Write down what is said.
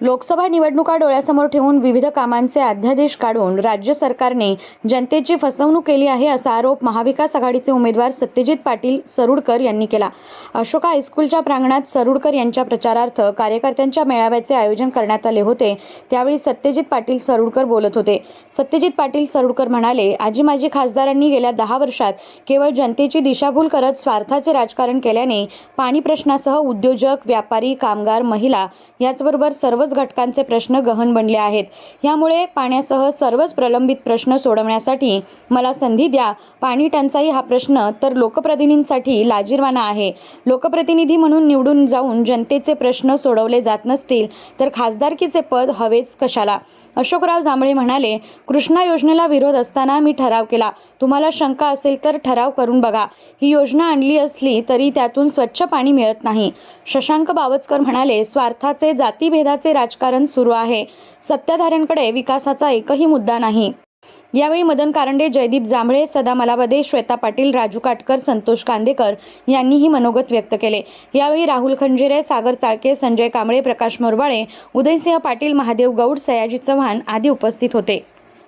लोकसभा निवडणुका डोळ्यासमोर ठेवून विविध कामांचे अध्यादेश काढून राज्य सरकारने जनतेची फसवणूक केली आहे असा आरोप महाविकास आघाडीचे उमेदवार सत्यजित पाटील सरुडकर यांनी केला. अशोका हायस्कूलच्या प्रांगणात सरुडकर यांच्या प्रचारार्थ कार्यकर्त्यांच्या मेळाव्याचे आयोजन करण्यात आले होते. त्यावेळी सत्यजित पाटील सरुडकर बोलत होते. सत्यजित पाटील सरुडकर म्हणाले आजी माजी खासदारांनी गेल्या दहा वर्षात केवळ जनतेची दिशाभूल करत स्वार्थाचे राजकारण केल्याने पाणी प्रश्नासह उद्योजक व्यापारी कामगार महिला याचबरोबर सर्व सर्वच घटकांचे प्रश्न गहन बनले आहेत. यामुळे पाण्यासह सर्वच प्रलंबित प्रश्न सोडवण्यासाठी मला संधी द्या. पाणी टंचाई हा प्रश्न तर लोकप्रतिनिधींसाठी लाजीरवाना आहे. लोकप्रतिनिधी म्हणून निवडून जाऊन जनतेचे प्रश्न सोडवले जात नसतील तर खासदारकीचे पद हवेच कशाला? अशोकराव जांभळे म्हणाले कृष्णा योजनेला विरोध असताना मी ठराव केला. तुम्हाला शंका असेल तर ठराव करून बघा. ही योजना आणली असली तरी त्यातून स्वच्छ पाणी मिळत नाही. शशांक बावचकर म्हणाले स्वार्थाचे जातीभेदाचे राजकारण सुरू आहे. सत्ताधाऱ्यांकडे विकासाचा एकही मुद्दा नाही. यावेळी मदन कारंडे जयदीप जांभळे सदा मलावदे श्वेता पाटील राजू काटकर संतोष कांदेकर यांनीही मनोगत व्यक्त केले. यावेळी राहुल खंजिरे सागर चाळके संजय कांबळे प्रकाश मोरवाळे उदयसिंह पाटील महादेव गौड सयाजी चव्हाण आदी उपस्थित होते.